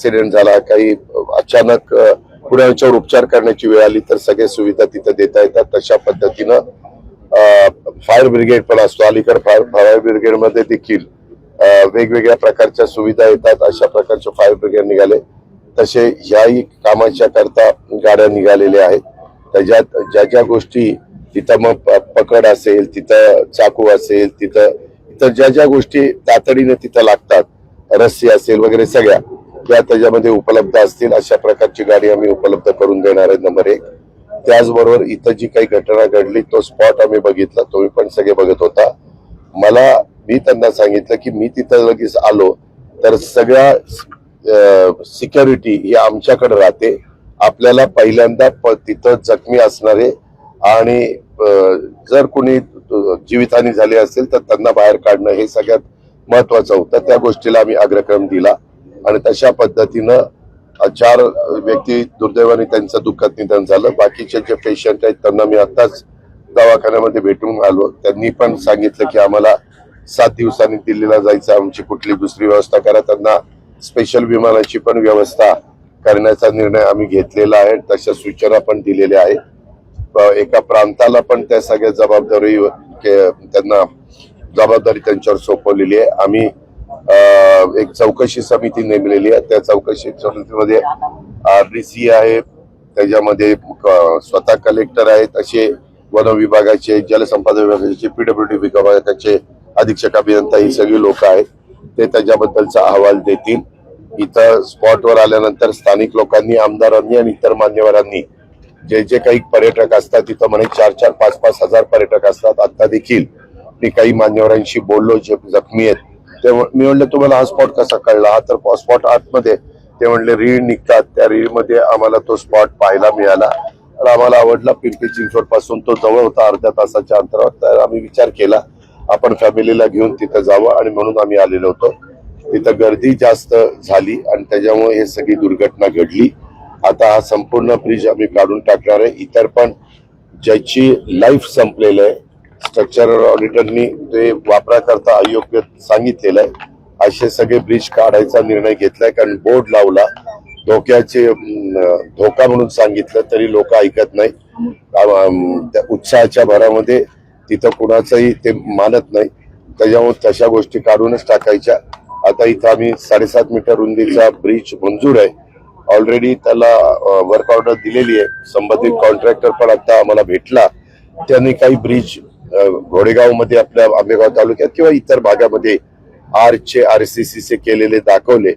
Accident झाला काही अचानक अ, उपचार करण्याची वेळ आली तर सगळ्या सुविधा तिथं देता येतात. तशा पद्धतीनं फायर ब्रिगेड पण असतो. अलीकड फायर फायर ब्रिगेडमध्ये देखील वेगवेगळ्या प्रकारच्या सुविधा येतात. अशा प्रकारचे फायर ब्रिगेड निघाले. तसे ह्याही कामाच्या करता गाड्या निघालेल्या आहेत. त्याच्यात ज्या ज्या गोष्टी तिथं मग प- पकड असेल तिथं चाकू असेल तिथं तिथं ज्या ज्या गोष्टी तातडीने तिथं लागतात रस्सी असेल वगैरे सगळ्या त्या त्याच्यामध्ये उपलब्ध असतील अशा प्रकारची गाडी आम्ही उपलब्ध करून देणार आहे नंबर एक. त्याचबरोबर इथं जी काही घटना घडली तो स्पॉट आम्ही बघितला तुम्ही पण सगळे बघत होता. मला मी त्यांना सांगितलं की मी तिथं लगेच आलो तर सगळ्या सिक्युरिटी ही आमच्याकडे राहते. आपल्याला पहिल्यांदा प- तिथं जखमी असणारे आणि जर कोणी जीवितहानी झाली असेल तर त्यांना बाहेर काढणं हे सगळ्यात महत्वाचं होतं. त्या गोष्टीला आम्ही अग्रक्रम दिला. आणि तशा पद्धतीनं चार व्यक्ती दुर्दैवाने त्यांचं दुःखद निधन झालं. बाकीचे जे पेशंट आहेत त्यांना मी आताच दवाखान्यामध्ये भेटून आलो. त्यांनी पण सांगितलं की आम्हाला सात दिवसांनी दिल्लीला जायचं आमची कुठली दुसरी व्यवस्था करा. त्यांना स्पेशल विमानाची पण व्यवस्था करण्याचा निर्णय आम्ही घेतलेला आहे. तशा सूचना पण दिलेल्या आहेत. एका प्रांताला पण त्या सगळ्या जबाबदारी के- त्यांना जबाबदारी त्यांच्यावर सोपवलेली आहे. आम्ही एक चौकशी समिती नेमलेली आहे. त्या चौकशी समितीमध्ये आर डी सी आहे. त्याच्यामध्ये क- स्वतः कलेक्टर आहेत. असे वन विभागाचे जलसंपदा विभागाचे पीडब्ल्यूडी विभागाचे अधीक्षक अभियंता ही सगळी लोक आहेत. ते त्याच्याबद्दलचा अहवाल देतील. इथं स्पॉटवर आल्यानंतर स्थानिक लोकांनी आमदारांनी आणि इतर मान्यवरांनी जे जे काही पर्यटक असतात तिथं म्हणे चार चार पाच पाच हजार पर्यटक असतात. आता देखील मी काही मान्यवरांशी बोललो जे जखमी आहेत. ते मी म्हणलं तुम्हाला हा स्पॉट कसा कळला? हा तर स्पॉट आतमध्ये. ते म्हणले रीळ निघतात. त्या रीळमध्ये आम्हाला तो स्पॉट पाहायला मिळाला. आणि आम्हाला आवडला पिंपरी चिंचवडपासून. तो जवळ होता अर्ध्या तासाच्या अंतरावर. तर आम्ही विचार केला आपण फॅमिलीला घेऊन तिथं जावं. आणि म्हणून आम्ही आलेलो होतो. तिथं गर्दी जास्त झाली आणि त्याच्यामुळे हे सगळी दुर्घटना घडली. आता हा संपूर्ण ब्रिज आम्ही काढून टाकणार आहे. इतर पण ज्याची लाईफ संपलेलं आहे स्ट्रक्चरल ऑडिटरनी ते वापराकरता अयोग्य सांगितलेलं आहे. असे सगळे ब्रिज काढायचा निर्णय घेतलाय. कारण बोर्ड लावला. धोक्याचे धोका म्हणून सांगितलं तरी लोक ऐकत नाही. त्या उत्साहाच्या भरामध्ये तिथं कुणाचंही ते मानत नाही. त्याच्यामुळे तशा गोष्टी काढूनच टाकायच्या. आता इथं आम्ही साडेसात मीटर रुंदीचा ब्रिज मंजूर आहे. ऑलरेडी त्याला वर्क ऑर्डर दिलेली आहे. संबंधित कॉन्ट्रॅक्टर पण आता आम्हाला भेटला. त्यांनी काही ब्रिज घोडेगावमध्ये आपल्या आंबेगाव तालुक्यात किंवा इतर भागामध्ये आरचे आरसीसीचे केलेले दाखवले.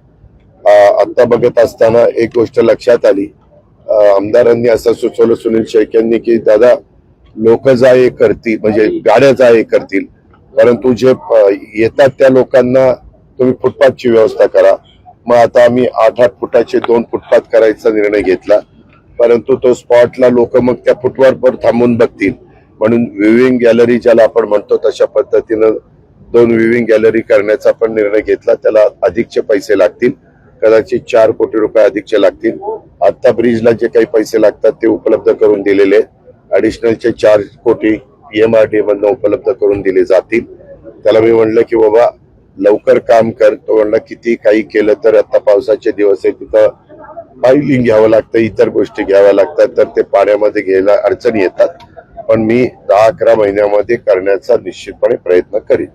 आत्ता आता बघत असताना एक गोष्ट लक्षात आली. आमदारांनी असं सुचवलं सुनील शेख यांनी की दादा लोक जा ये करतील म्हणजे गाड्या जा हे करतील परंतु जे येतात त्या लोकांना तुम्ही फुटपाथची व्यवस्था करा. मग आता आम्ही आठ आठ फुटाचे दोन फुटपाथ करायचा निर्णय घेतला. परंतु तो स्पॉटला लोक मग त्या फुटवर थांबून बघतील. म्हणून विविंग गॅलरी ज्याला आपण म्हणतो तशा पद्धतीनं दोन विविंग गॅलरी करण्याचा पण निर्णय घेतला. त्याला अधिकचे पैसे लागतील. कदाचित चार कोटी रुपये अधिकचे लागतील. आत्ता ब्रिजला जे काही पैसे लागतात ते उपलब्ध करून दिलेले अडिशनलचे चार कोटी पीएमआरडी मधनं उपलब्ध करून दिले जातील. त्याला मी म्हणलं की बाबा लवकर काम कर. तो म्हणला किती काही केलं तर आता पावसाचे दिवस आहे तिथं फाईलिंग घ्यावं लागतं इतर गोष्टी घ्याव्या लागतात. तर ते पाण्यामध्ये घ्यायला अडचणी येतात. पण मी दहा अकरा महिन्यामध्ये करण्याचा निश्चितपणे प्रयत्न करीन.